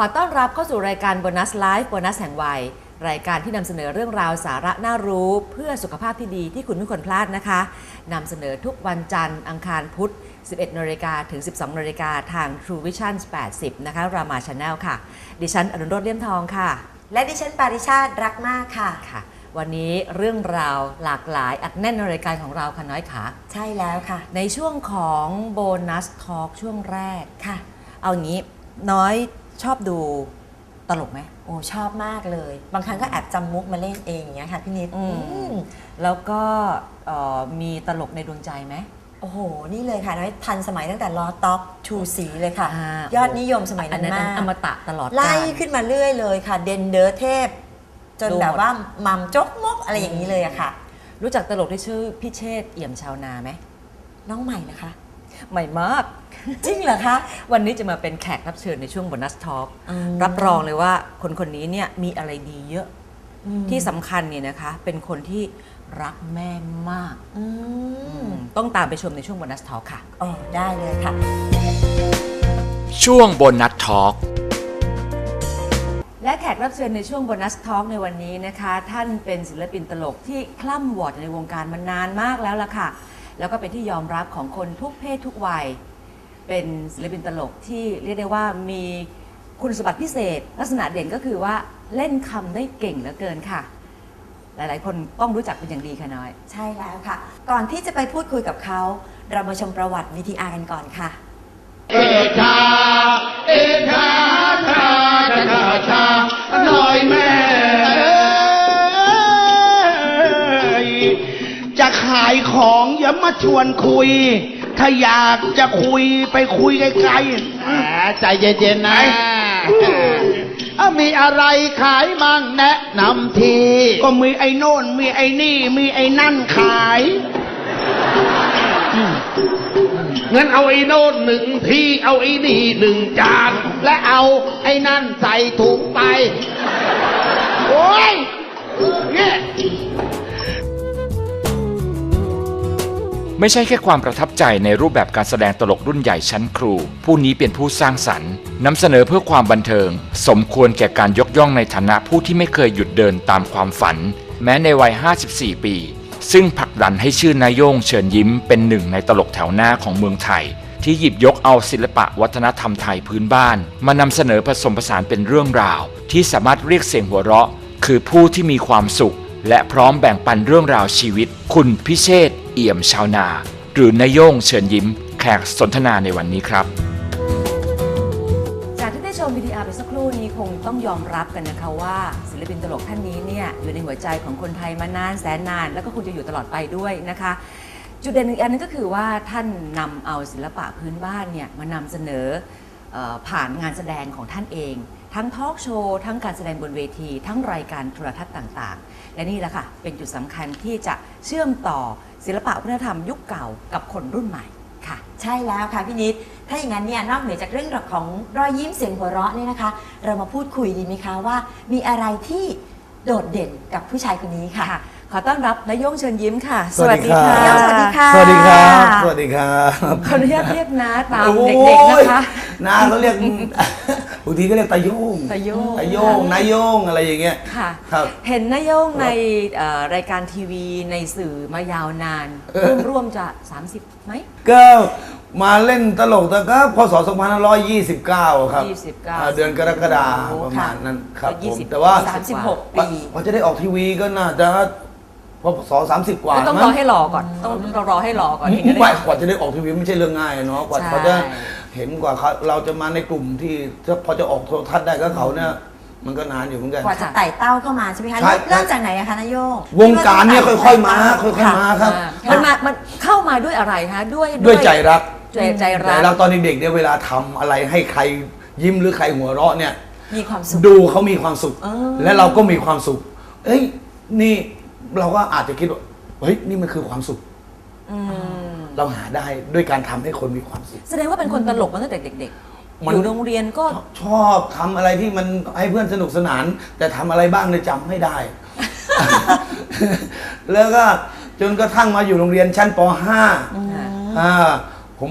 วัสดีค่ะขอต้อนรับเข้าสู่รายการโบนัสไลฟ์โบนัสแห่งวัย รายการที่นำเสนอเรื่องราวสาระน่ารู้ เพื่อสุขภาพที่ดีที่คุณไม่ควรพลาดนะคะนำเสนอทุกวันจันทร์อังคารพุธ 11นาฬิกาถึง 12นาฬิกาทาง True Vision 80 นะคะรามาชาแนลค่ะ ดิฉันอนุรสเลี่ยมทองค่ะ และดิฉันปาริชาติรักมากค่ะค่ะ วันนี้เรื่องราวหลากหลายอัดแน่นในรายการของเราค่ะน้อยขาใช่แล้วค่ะในช่วงของโบนัสทอล์กช่วงแรกค่ะ เอาอย่างนี้น้อย ชอบดูตลกไหมโอ้ชอบมากเลย บางครั้งก็แอบจำมุกมาเล่นเองอย่างเงี้ยค่ะพี่นิดอืมอืมแล้วก็เอ่อมีตลกในดวงใจไหม โอ้โห นี่เลยค่ะน้อยทันสมัยตั้งแต่ลอต็อกชูสีเลยค่ะ อ่ายอดนิยมสมัยอันั้นนนั้นมากอมตะตลอดไล่กาลขึ้นมาเรื่อยเลยค่ะ เดนเดอร์เทพ จนดูหมด แบบว่ามัมจกมกอะไรอย่างนี้เลยอะค่ะ รู้จักตลกที่ชื่อพี่เชษฐ์เอี่ยมชาวนาไหมน้องใหม่นะคะ ใหม่มาก จริงเหรอคะ วันนี้จะมาเป็นแขกรับเชิญในช่วงโบนัสทอล์กอืมรับรองเลยว่าคนคนนี้เนี่ยมีอะไรดีเยอะอืมที่สำคัญเนี่ยนะคะ เป็นคนที่รักแม่มากอืมต้องตามไปชมในช่วงโบนัสทอล์กค่ะอ๋อได้เลยค่ะ ช่วงโบนัสทอล์กและแขกรับเชิญในช่วงโบนัสทอล์กในวันนี้นะคะ ท่านเป็นศิลปินตลกที่คล่ำวอดในวงการมานานมากแล้วล่ะค่ะ แล้วก็เป็นที่ยอมรับของคนทุกเพศทุกวัย เป็นศิลปินตลกที่เรียกได้ว่ามีคุณสมบัติพิเศษ ลักษณะเด่นก็คือว่าเล่นคำได้เก่งเหลือเกินค่ะ หลายๆ คนต้องรู้จักเป็นอย่างดีค่ะน้อย ใช่แล้วค่ะ ก่อนที่จะไปพูดคุยกับเขา เรามาชมประวัติ VTR กันก่อนค่ะ เอชา เอชาชาชาชาชาหน่อยแม่ ขายของอย่ามาชวนคุย ถ้าอยากจะคุยไปคุยไกลๆใจเย็นๆนะอะมีอะไรขายมั่งแนะนำที ก็มีไอ้โน่น มีไอ้นี่ มีไอ้นั่นขาย งั้นเอาไอ้โน่นหนึ่งที่ เอาไอ้นี่หนึ่งจาน และเอาไอ้นั่นใส่ถุงไป โอ้ยเนี่ย ไม่ใช่แค่ความประทับใจในรูปแบบการแสดงตลกรุ่นใหญ่ชั้นครู ผู้นี้เป็นผู้สร้างสรรค์นำเสนอเพื่อความบันเทิง สมควรแก่การยกย่องในฐานะผู้ที่ไม่เคยหยุดเดินตามความฝัน แม้ในวัย 54 ปี ซึ่งผลักดันให้ชื่อนายโยงเชิญยิ้มเป็นหนึ่งในตลกแถวหน้าของเมืองไทย ที่หยิบยกเอาศิลปะวัฒนธรรมไทยพื้นบ้าน มานำเสนอผสมผสานเป็นเรื่องราว ที่สามารถเรียกเสียงหัวเราะ คือผู้ที่มีความสุข และพร้อมแบ่งปันเรื่องราวชีวิต คุณพิเชษเอี่ยมชาวนา หรือนายโย่งเชิญยิ้ม แขกสนทนาในวันนี้ครับ จากที่ได้ชม VTR ไปสักครู่นี้คงต้องยอมรับกันนะคะว่า ศิลปินตลกท่านนี้เนี่ยอยู่ในหัวใจของคนไทยมานานแสนนาน แล้วก็คงจะอยู่ตลอดไปด้วยนะคะ จุดเด่นอีกอันนึงก็คือว่าท่านนำเอาศิลปะพื้นบ้านเนี่ยมานำเสนอเออผ่านงานแสดงของท่านเอง ทั้งทอล์กโชว์ทั้งการแสดงบนเวที ทั้งรายการโทรทัศน์ต่างๆ และนี่แหละค่ะ เป็นจุดสำคัญที่จะเชื่อมต่อศิลปะวัฒนธรรมยุคเก่ากับคนรุ่นใหม่ค่ะ ใช่แล้วค่ะพี่นิด ถ้าอย่างนั้นเนี่ยนอกเหนือจากเรื่องของรอยยิ้มเสียงหัวเราะเนี่ยนะคะ เรามาพูดคุยดีไหมคะว่า มีอะไรที่โดดเด่นกับผู้ชายคนนี้ค่ะค่ะขอต้อนรับนายโยงเชิญยิ้มค่ะ สวัสดีครับนายโย่งสวัสดีค่ะ สวัสดีครับ สวัสดีครับขออนุญาตเรียกน้าตามโอ้ยเด็กๆนะคะน้าเขาเรียก บางทีก็เรียกตาโยงตาโย่ง ตาโยงนายโยงอะไรอย่างเงี้ย ค่ะ ครับเห็นนายโยงในเอ่อรายการทีวีในสื่อมายาวนานเออ ร่วมๆจะ 30ไหม ก็มาเล่นตลกแต่ก็พศ2529 ครับ29อ่าเดือนกรกฎาคโอ้มโหประมาณนั้นครับก็ผม20แต่ว่า36ปี พอจะได้ออกทีวีก็น่าจะพศ30 กว่าก็ต้องรมั้อให้รอก่อน ต้องต้องรอให้รอก่อนถึงจะไม่ได้ กว่าจะได้ออกทีวีไม่ใช่เรื่องง่ายเนาะกว่าใช่เขาจะ เห็นกว่าเขาเราจะมาในกลุ่มที่ถ้าพอจะออกโทรทัศน์ได้ก็เขาเนี่ยมันก็นานอยู่เหมือนกัน กว่าจะไต่เต้าเข้ามาใช่ไหมคะใช่ เริ่มจากไหนอะคะนายโยงวงการเนี่ยค่อยๆมาค่อยๆมาครับอ่ามันมามันเข้ามาด้วยอะไรคะด้วยด้วยใจรัก ใจใจรัใจกรักตอนเด็กๆเนี่ยเวลาทำอะไรให้ใครยิ้มหรือใครหัวเราะเนี่ย มีความสุข ดูเขามีความสุข เออ และเราก็มีความสุข เอ้ย นี่เราก็อาจจะคิดว่า เฮ้ย นี่มันคือความสุข อืม เราหาได้ด้วยการทำให้คนมีความสุข แสดงว่าเป็นคนตลกมาตั้งแต่เด็กๆมันอยู่โรงเรียนก็ ชอบทำอะไรที่มันให้เพื่อนสนุกสนาน แต่ทำอะไรบ้างเนี่ยจำไม่ได้ แล้วก็จนกระทั่งมาอยู่โรงเรียนชั้นป .5 อ่าผม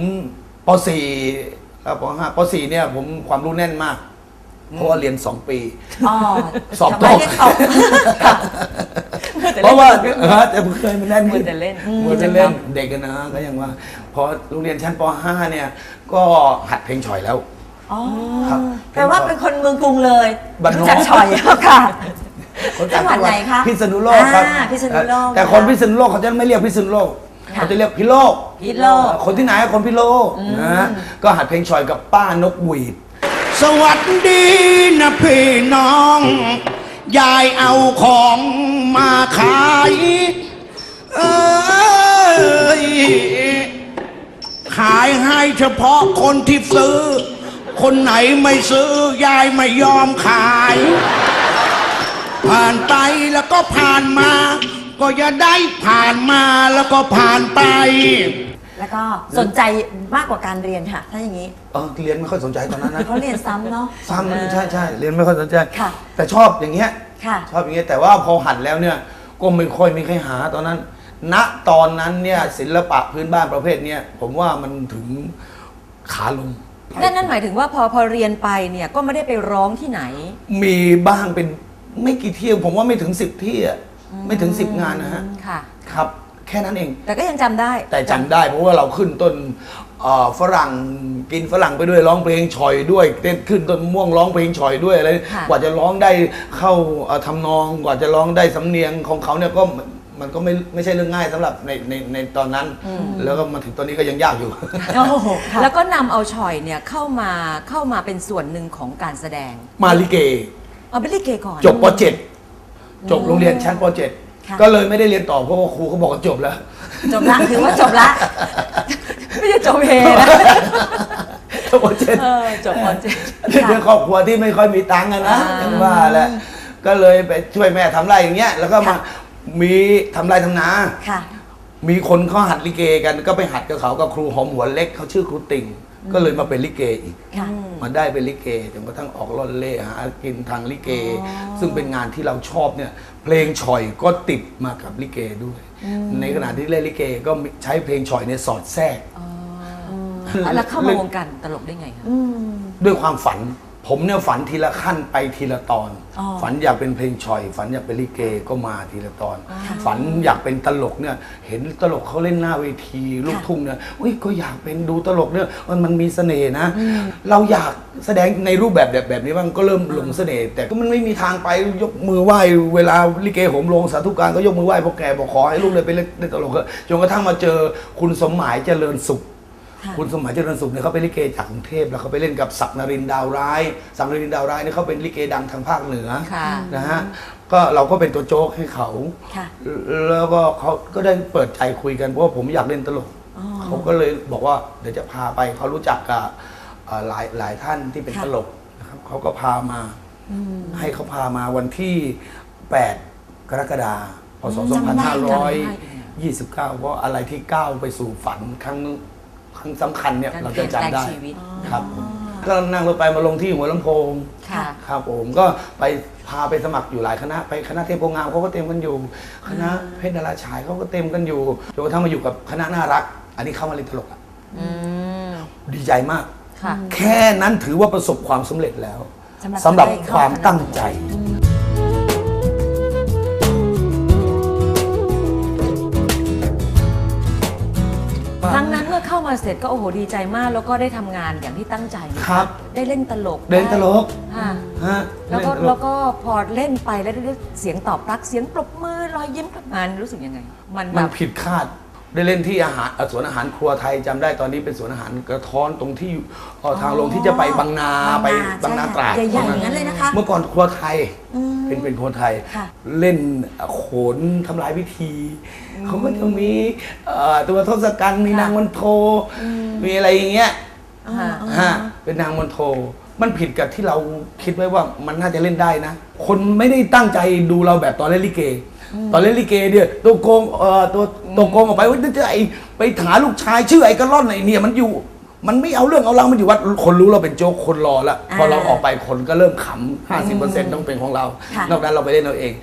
ป .4 แล้วปห้าปสี่เนี่ยผมความรู้แน่นมาก เพราะว่าเรียนสองปี อ๋อสอบทำไมตก เรียกตกเพราะว่าเออแต่ผมเคยมาเล่นมัวแต่เล่นมัวแต่เล่นเด็กกันนะก็ยังว่า พอโรงเรียนชั้นป .5 เนี่ย ก็หัดเพลงฉ่อยแล้วอ๋อครับแปลว่าเป็นคนเมืองกรุงเลยบ้านนอกจากฉอยค่ะ คนจังหวัดไหนคะพิษณุโลกครับอ่าพิษณุโลกแต่คนพิษณุโลกเขาจะไม่เรียกพิษณุโลกค่ะเขาจะเรียกพิโลกพิโลก คนที่ไหนคนพิโลกนะก็หัดเพลงฉ่อยกับป้านกหวีด สวัสดีนะพี่น้อง ยายเอาของมาขาย เอ้ยขายให้เฉพาะคนที่ซื้อ คนไหนไม่ซื้อ ยายไม่ยอมขาย ผ่านไปแล้วก็ผ่านมา ก็อย่าได้ผ่านมาแล้วก็ผ่านไป แล้วก็สนใจมากกว่าการเรียนค่ะ ถ้าอย่างนี้เออเรียนไม่ค่อยสนใจตอนนั้นนะเขาเรียนซ้ำเนาะซ้ำใช่ใช่เรียนไม่ค่อยสนใจค่ะแต่ชอบอย่างเงี้ยค่ะชอบอย่างเงี้ยแต่ว่าพอหัดแล้วเนี่ยก็ไม่ค่อยมีใครหาตอนนั้น ณตอนนั้นเนี่ยศิลปะพื้นบ้านประเภทเนี้ยผมว่ามันถึงขาลงนั่นนั่นหมายถึงว่าพอพอเรียนไปเนี่ยก็ไม่ได้ไปร้องที่ไหน มีบ้างเป็นไม่กี่ที่ผมว่าไม่ถึงสิบที่อะไม่ถึงสิบงานนะฮะค่ะครับ แค่นั้นเอง แต่ก็ยังจำได้ แต่จำได้เพราะว่าเราขึ้นต้นเอ่อฝรั่งกินฝรั่งไปด้วยร้องเพลงฉ่อยด้วยเต้นขึ้นต้นมะม่วงร้องเพลงฉ่อยด้วยอะไรค่ะ กว่าจะร้องได้เข้าเอ่อทำนองกว่าจะร้องได้สำเนียงของเขาเนี่ยก็มันก็ไม่ไม่ใช่เรื่องง่ายสำหรับในในในตอนนั้น แล้วก็มาถึงตอนนี้ก็ยังยากอยู่ โอ้โหค่ะแล้วก็นำเอาชอยเนี่ยเข้ามาเข้ามาเป็นส่วนหนึ่งของการแสดงมาลิเก เอาเป็นลิเกก่อน จบป .7 จบโรงเรียนชั้นป ค่ะ .7 ก็เลยไม่ได้เรียนต่อเพราะว่าครูเขาบอกว่าจบแล้ว จบละถือว่าจบละ ไม่ใช่จบเฮนะ จบป .7 เออจบปเจ็ดด้วยครอบครัวที่ไม่ค่อยมีตังค์อะนะอ่าอย่างว่าแหละก็เลยไปช่วยแม่ทำไรอย่างเงี้ย แล้วก็มาค่ะ มีทำไรทำนา ค่ะ มีคนเขาหัดลิเกกันก็ไปหัดกับเขากับครูหอมหัวเล็กเขาชื่อครูติ่ง ก็เลยมาเป็นลิเกอีก ค่ะมาได้เป็นลิเกจนกระทั่งออกร่อนเล่หากินทางลิเกอ๋อซึ่งเป็นงานที่เราชอบเนี่ยเพลงฉ่อยก็ติดมากับลิเกด้วย ในขณะที่เล่นลิเกก็ใช้เพลงฉ่อยเนี่ยสอดแทรกอะแล้วเข้ามาวงการตลกได้ไงคะอืมด้วยความฝัน ผมเนี่ยฝันทีละขั้นไปทีละตอน อ๋อฝันอยากเป็นเพลงฉ่อย ฝันอยากเป็นลิเกก็มาทีละตอน ฝันอยากเป็นตลกเนี่ย เห็นตลกเขาเล่นหน้าเวทีลูกทุ่งเนี่ยอุ้ยก็อยากเป็นดูตลกเนี่ยมันมันมีเสน่ห์นะ เราอยากแสดงในรูปแบบแบบแบบนี้บ้างก็เริ่มหลงเสน่ห์แต่ก็มันไม่มีทางไปยกมือไหว้เวลาลิเกโหมลงสาธุการก็ยกมือไหว้พ่อแก่บอกขอให้ลูกเลยไปเล่นเล่นตลกเถอะจนกระทั่งมาเจอคุณสมหมายเจริญสุข ค่ะคุณสมหมายเจริญสุขเนี่ยเขาเป็นลิเกจากกรุงเทพแล้วเขาไปเล่นกับศักดิ์นรินทร์ดาวร้ายศักดิ์นรินทร์ดาวร้ายเนี่ยเขาเป็นลิเกดังทางภาคเหนือค่ะนะฮะก็เราก็เป็นตัวโจ๊กให้เขาค่ะแล้วก็เขาก็ได้เปิดใจคุยกันเพราะว่าผมอยากเล่นตลกอ๋อเขาก็เลยบอกว่าเดี๋ยวจะพาไปเขารู้จักกับเอ่อหลายหลายท่านที่เป็นค่ะตลกนะครับเขาก็พามาอืมให้เขาพามาวันที่ 8 กรกฎาคมพศจำได้จำได้2529เพราะอะไรที่ก้าวไปสู่ฝันครั้ง ครั้งสำคัญเนี่ยการเราเปลี่จะยนแปลงจำได้ชีวิตครับผมก็นั่งรถไปมาลงที่หัวลำโพงค่ะ ครับผมก็ไปพาไปสมัครอยู่หลายคณะ ไปคณะเทพโพงามเขาก็เต็มกันอยู่ คณะเพชรดาราชายเขาก็เต็มกันอยู่จนกระทั่งมาอยู่กับคณะน่ารัก อันนี้เข้ามาเล่นตลกอะอืมดีใจมากค่ะแค่นั้นถือว่าประสบความสำเร็จแล้วสำหรับสำหรับได้เข้าความคณะตั้งใจ นั้นเมื่อเข้ามาเสร็จก็โอ้โหดีใจมาก แล้วก็ได้ทำงานอย่างที่ตั้งใจนะะครับ ได้เล่นตลกเล่นตลกค่ะฮะแล้วก็เนตแล้วก็พอเล่นไปแล้วได้เสียงตอบรับเสียงปรบมือรอยยิ้มกลับมารู้สึกยังไง มันแบมันบผิดคาด ได้เล่นที่อาหารเอ่อสวนอาหารครัวไทยจำได้ตอนนี้เป็นสวนอาหารกระท้อนตรงที่อยู่เอ่อทางลงที่จะไปบางนาบางนาไปใช่บางนาค่ะตราดใหญ่ๆอย่างนั้นเลยนะคะ เมื่อก่อนครัวไทย อืม เป็นเป็นครัวไทยค่ะเล่นโขนทำลายพิธี เขาก็จะมีเอ่อตัวทศกัณฐ์มีค่ะนางมณโทมีอะไรอย่างเงี้ยค่ะ ฮะเป็นนางมณโทมันผิดกับที่เราคิดไว้ว่ามันน่าจะเล่นได้นะ คนไม่ได้ตั้งใจดูเราแบบตอนเล่นลิเก ตอนเล่นลิเกเนี่ยตัวโกงเอ่อตัวตัวโกงออกไปว่าจะไอไปหาลูกชายชื่อไอ้กระล่อนไอ้เนี่ยมันอยู่ มันไม่เอาเรื่องเอาราวมันอยู่วัดคนรู้เราเป็นโจ๊กคนรอละพอเราออกไปคนก็เริ่มขำห้าสิบเปอร์เซ็นต์ต้องเป็นของเรา ค่ะนอกนั้นเราไปเล่นเอาเอง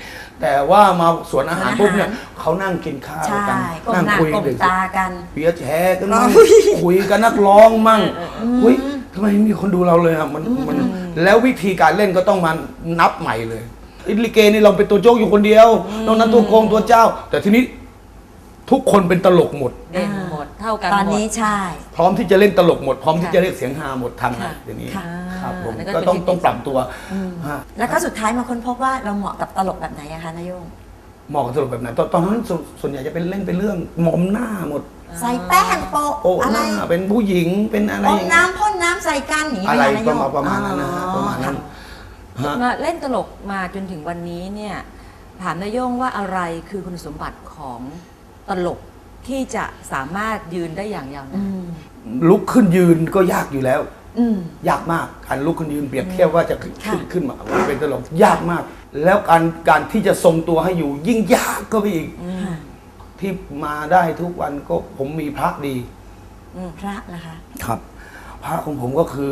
แต่ว่ามาสวนอาหารสวนอาหารปุ๊บเนี่ยเขานั่งกินข้าวใช่กันก้มหน้าก้มตากันเบียร์แชร์กันมั่งคุยกันนักร้องมั่งคุยทำไมไม่มีคนดูเราเลยอะมันมันแล้ววิธีการเล่นก็ต้องมานับใหม่เลยไอ้ ลิเกนี่เราเป็นตัวโจ๊กอยู่คนเดียวนอกนั้นตัวโกงตัวเจ้า แต่ทีนี้ทุกคนเป็นตลกหมด เด่นหมดเท่ากันตอนหมดนี้ใช่ พร้อมที่จะเล่นตลกหมด พร้อมที่ค่ะจะเรียกเสียงฮาหมดทำไงค่ะทีนี้ค่ะ ครับผมอันนั้นก็ก็ต้องเป็น ต้องปรับตัวฮะแล้วก็สุดท้ายมาค้นพบว่าเราเหมาะกับตลกแบบไหนอะคะนายโยงเหมาะกับตลกแบบไหนตอนตอนนั้นส่วนส่วนใหญ่จะเป็นเล่นเป็นเรื่องหมอมหน้าหมด ใส่แป้งโปะโอ้อะหไรน้าเป็นผู้หญิงเป็นอะไรออมย่างเงี้ย น้ำพ่นน้ำใส่กันอย่างนี้อะไรไหมนายประโยมาณงประมาณนั้นนะฮะอ๋อประมาณนั้น ฮะ มาเล่นตลกมาจนถึงวันนี้เนี่ยถามนายโยงว่าอะไรคือคุณสมบัติของตลกที่จะสามารถยืนได้อย่างยาวอืนานมลุกขึ้นยืนก็ยากอยู่แล้ว อืม ยากมากการลุกขึ้นยืนเปรียบเทียบว่าจะขึ้นค่ะ ขึ้นขึ้นมาเป็นตลกยากมาก แล้วการการที่จะทรงตัวให้อยู่ ยิ่งยากก็ไปอีกค่ะที่มาได้ทุกวันก็ผมมีพระดี พระนะคะ ครับ พระของผมก็คือ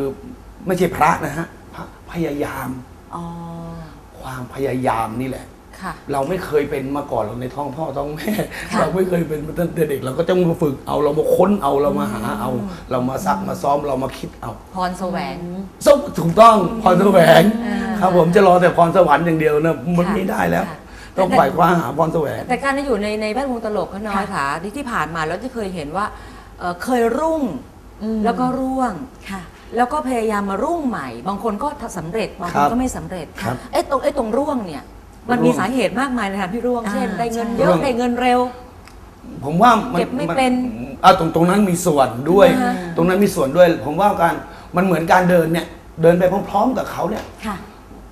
ไม่ใช่พระนะฮะพระพยายามอ๋อ ความพยายามนี่แหละค่ะเราไม่เคยเป็นมาก่อนเราในท้องพ่อท้องแม่ค่ะเราไม่เคยเป็นมาตั้งแต่เด็ก เราก็ต้องมาฝึกเอาเรามาค้นเอาเรามาหาเอา เรามาซักมาซ้อมเรามาคิดเอา พรแสวงส้มถูกต้องพรแสวงอ่าครับผมจะรอแต่พรสวรรค์อย่างเดียวนะมันค่ะไม่ได้แล้วค่ะต้องฝ่ายคว้าหาพรแสวง แต่การที่อยู่ในในแวดวงตลกก็น้อยค่ะที่ที่ผ่านมาแล้วที่เคยเห็นว่าเอ่อเคยรุ่งอืมแล้วก็ร่วงค่ะ แล้วก็พยายามมารุ่งใหม่ บางคนก็สำเร็จบางคครันบก็ไม่สำเร็จครับไอ้ตรงไอ้ตรงร่วงเนี่ย มันร่มีวง สาเหตุมากมายเลยค่ะพี่ร่วงอ่าเช่น ได้เงินใช่เยอะได้เงินเร็ว ผมว่ามันเก็บไม่มันเป็นอ่าตรงตรงนั้นมีส่วนด้วย อ่า ตรงนั้นมีส่วนด้วย ผมว่าการมันเหมือนการเดินเนี่ย เดินไปพร้อมๆกับเขาเนี่ย ค่ะ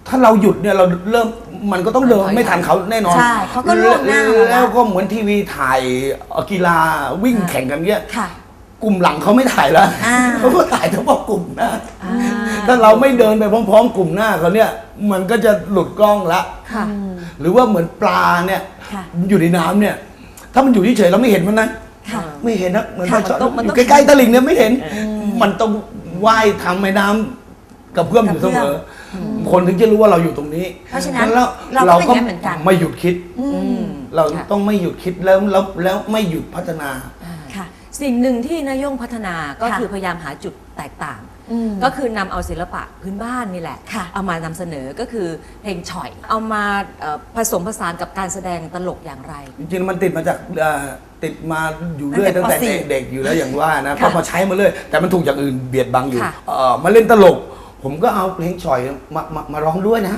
ถ้าเราหยุดเนี่ยเราเริ่มมันก็ต้องเดินไม่ทันเขาแน่นอนใช่เขาก็ล่วงหน้าเราแล้วแล้วก็เหมือนทีวีถ่ายกีฬาวิ่งอ่าแข่งกันเงี้ยค่ะ กลุ่มหลังเขาไม่ถ่ายแล้วอ่า เขาก็ถ่ายเฉพาะกลุ่มหน้า อ่าถ้าเราไม่เดินไปพร้อม ๆ กลุ่มหน้าเขาเนี่ย มันก็จะหลุดกล้องละ ค่ะ หรือว่าเหมือนปลาเนี่ยค่ะ อยู่ในน้ำเนี่ย ถ้ามันอยู่เฉยๆเราไม่เห็นมันนะค่ะ ไม่เห็นนะเหมือนค่ะปลาช่อนมันต้องมันอต้อง ยู่ใกล้ๆตลิ่งเนี่ยไม่เห็น มันต้องว่ายทางแม่น้ำกับเพื่อมอยู่เสมออคนถึงจะรู้ว่าเราอยู่ตรงนี้เพราะฉะนั้นแล้วเราก็เป็นอย่างนั้นเหมือนกัน ไม่หยุดคิด อืม เราค่ะ ต้องไม่หยุดคิดแล้วแล้วแล้วไม่หยุดพัฒนาค่ะ สิ่งหนึ่งที่นายงพัฒนาก็ค่ะคือพยายามหาจุดแตกต่าง อืมก็คือนำเอาศิลปะพื้นบ้านนี่แหละ ค่ะเอามานำเสนอก็คือเพลงฉ่อย เอามาเอ่อผสมผสานกับการแสดงตลกอย่างไร จริงๆ มันติดมาจากเอ่อติดมาอยู่เรื่อยตั้ตั้งงแต่แต่ป .4 เด็กๆอยู่แล้วอย่างว่านะค่ะก็มาใช้มาเรื่อยแต่มันถูกอย่างอื่นเบียดบังอยู่ค่ะ เอ่อมาเล่นตลก ผมก็เอาเพลงฉ่อยมามามาร้องด้วยนะ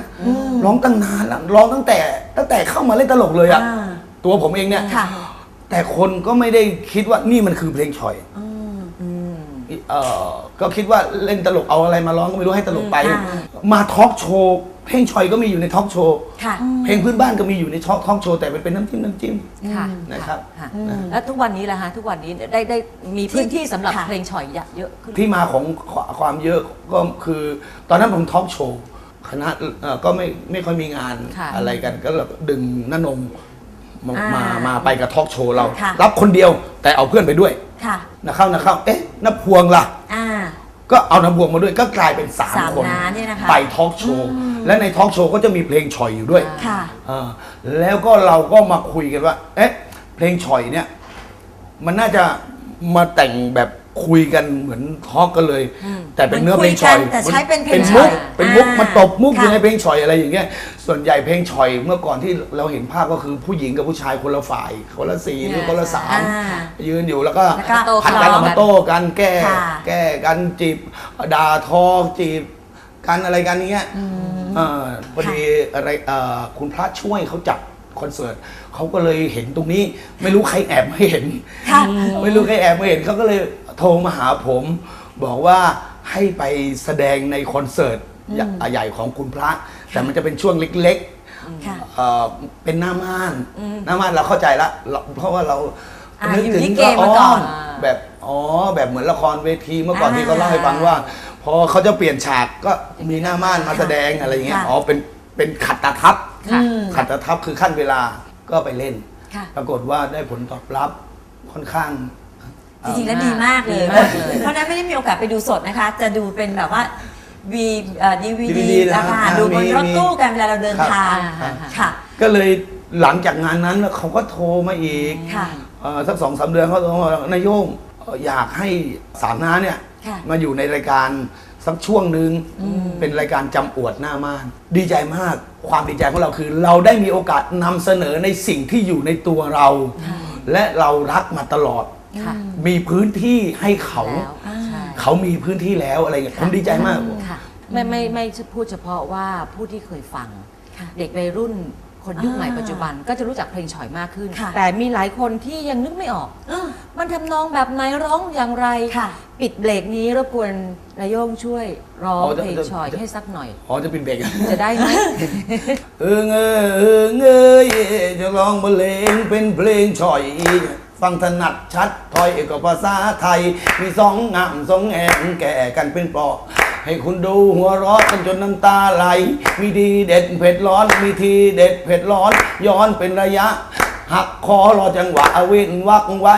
ร้องตั้งนานแล้วร้องตั้งแต่ตั้งแต่เข้ามาเล่นตลกเลยอะอ่าตัวผมเองเนี่ยค่ะ แต่คนก็ไม่ได้คิดว่านี่มันคือเพลงฉ่อยอืมอืมเอ่อก็คิดว่าเล่นตลกเอาอะไรมาร้องก็ไม่รู้ให้ตลกไปอ่ามาทอล์กโชว์เพลงฉ่อยก็มีอยู่ในทอล์กโชว์ค่ะเพลงพื้นบ้านก็มีอยู่ในทอล์กโชว์แต่มันเป็นน้ำจิ้มน้ำจิ้มค่ะนะครับค่ะอืมแล้วทุกวันนี้ล่ะฮะทุกวันนี้ได้ได้มีพื้นที่สำหรับค่ะเพลงฉ่อยเยอะขึ้นที่มาของความเยอะก็คือ ตอนนั้นผมทอล์กโชว์คณะเอ่อก็ไม่ไม่ค่อยมีงานค่ะอะไรกัน ก็เลยดึงน้านง มาอ่ามมามาไปกับทอล์กโชว์เรา ค่ะ รับคนเดียวแต่เอาเพื่อนไปด้วยค่ะนะเข้านะเข้าเอ๊ะน้าพวงล่ะ อ่า ก็เอาน้าพวงมาด้วยก็กลายเป็นสามสามคนน้าเนี่ยนะคะไปทอล์กโชว์และในทอล์กโชว์ก็จะมีเพลงฉ่อยอยู่ด้วย ค่ะ เออแล้วก็เราก็มาคุยกันว่า เอ๊ะ เพลงฉ่อยเนี่ย มันน่าจะมาแต่งแบบ คุยกันเหมือนทอล์กกันเลย แต่เป็นเนื้อเพลงฉ่อยเหมือนคุยกันแต่ใช้เป็นเพลงมุกฉ่อยเป็นมุกอ่ามาตบมุกอยู่ค่ะในเพลงฉ่อยอะไรอย่างเงี้ยส่วนใหญ่เพลงฉ่อยเมื่อก่อนที่เราเห็นภาพก็คือผู้หญิงกับผู้ชายคนละฝ่ายคนละสีหรือคนละสามอ่ายืนอยู่แล้วก็แล้วก็ผัดกันเอามาโต้กันแก้ค่ะแก้กันจีบด่าทอจีบกันอะไรกันอย่างเงี้ยเออพอดีอะไรเอ่อคุณพระช่วยเขาจัด คอนเสิร์ตเขาก็เลยเห็นตรงนี้ ไม่รู้ใครแอบไม่เห็น ค่ะ ไม่รู้ใครแอบไม่เห็นเขาก็เลยโทรมาหาผม บอกว่าให้ไปแสดงในคอนเสิร์ตใหญ่ใหญ่ของคุณพระ แต่มันจะเป็นช่วงเล็กๆค่ะเอ่อเป็นหน้าม่านหน้าม่านเราเข้าใจละเราเพราะว่าเราอ่านึกอยู่ถึงลิเกมาก่อน แบบอ๋อแบบเหมือนละครเวทีเมื่อก่อนอ่าที่เขาเล่าให้ฟังว่า พอเขาจะเปลี่ยนฉากก็มีหน้าม่านมาแสดงอะไรอย่างเงี้ยค่ะ อ๋อเป็นเป็นขัดตาทับ ค่ะอืมขัดตาทับคือขั้นเวลาก็ไปเล่น ค่ะ ปรากฏว่าได้ผลตอบรับค่อนข้าง จริงๆแล้วดีมากเลย ดีมากเลย เพราะฉะนั้นไม่ได้มีโอกาสไปดูสดนะคะ จะดูเป็นแบบว่าวีดีวีดี DVD นะนะคะคะดูบนมีรถตู้กันเวลาเราเดินครับ ทางอ่า ค่ะ ก็เลยหลังจากงานนั้นเขาก็โทรมาอีกค่ะ เอ่อสักสองสามเดือนเขาโทรมานายโยงเอ่ออยากให้สามน้าเนี่ยค่ะ มาอยู่ในรายการ สักช่วงหนึ่งเป็นรายการจำอวดหน้าม่าน ดีใจมากความดีใจของเราคือ เราได้มีโอกาสนำเสนอในสิ่งที่อยู่ในตัวเรา และเรารักมาตลอดค่ะมีพื้นที่ให้เขาแล้วใช่เขามีพื้นที่แล้วอะไรเงี้ยผมดีใจมากค่ะไม่ไม่ไม่พูดเฉพาะว่าผู้ที่เคยฟังค่ะเด็กวัยรุ่น คนยุคใหม่อ่าปัจจุบันก็จะรู้จักเพลงฉ่อยมากขึ้นค่ะแต่มีหลายคนที่ยังนึกไม่ออกเออมันทำนองแบบไหนร้องอย่างไรค่ะปิดเบรกนี้รบกวนนายโยงช่วยร้องอ๋อจะเพลงจะฉ่อยจะให้สักหน่อย อ๋อจะเป็นเบรกจะได้ไหมเออเงยเออเงยจะร้องบรรเลงเป็นเพลงฉ่อยฟังถนัดชัดถอยกับภาษาไทย มีสองงามสองแองแก่กันเป็นปลอก ให้คุณดูหัวเร้อกันจนน้ำตาไหล มีดีเด็ดเผ็ดร้อน มีทีเด็ดเผ็ดร้อน ย้อนเป็นระยะ หักคอรอจังหวะเว้นวักไว้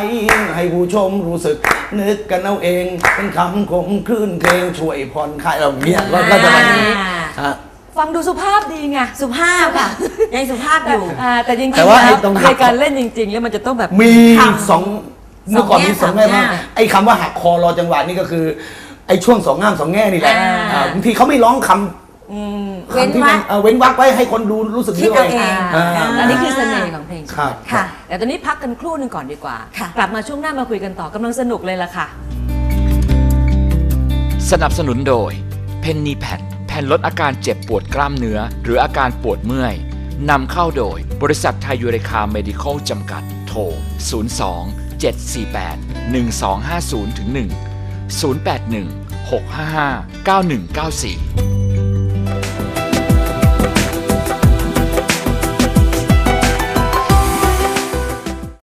ให้ผู้ชมรู้สึก นึกกันเอาเอง เป็นคำคมคลื่นเพลงช่วยผ่อนคลายเราเนี่ยก็ก็จะแบบนี้อ่าฮะ ฟังดูสุภาพดีไงสุภาพค่ะยังสุภาพอยู่ อ่าแต่จริงแต่ๆว่าไอ้แล้วตรงหัก ในการเล่นจริง ๆ แล้วมันจะต้องแบบมีคสองเมื่อก่อนมีสองแง่มากสองแง่ ไอ้คำว่าหักคอรอจังหวะนี่ก็คือ ไอ้ช่วงสองง่ามสองแง่นี่แหละอ่า อ่าบางทีเขาไม่ร้องคำอืมคำที่มันเอ่อเว้นวรรคไว้ให้คนดูรู้สึกคิดเอาเอง อ่า อ่า อันนี้คือเสน่ห์ของเพลงครัฉ่บอยค่ะ แต่ตอนนี้พักกันครู่หนึ่งก่อนดีกว่า ค่ะ กลับมาช่วงหน้ามาคุยกันต่อกำลังสนุกเลยล่ะค่ะ สนับสนุนโดย เพนนีแพดแผ่นลดอาการเจ็บปวดกล้ามเนื้อ หรืออาการปวดเมื่อยนำเข้าโดยบริษัทไทยยูเรคาเมดิคอลจำกัดโทร 02 748 1250 1 081 655 9194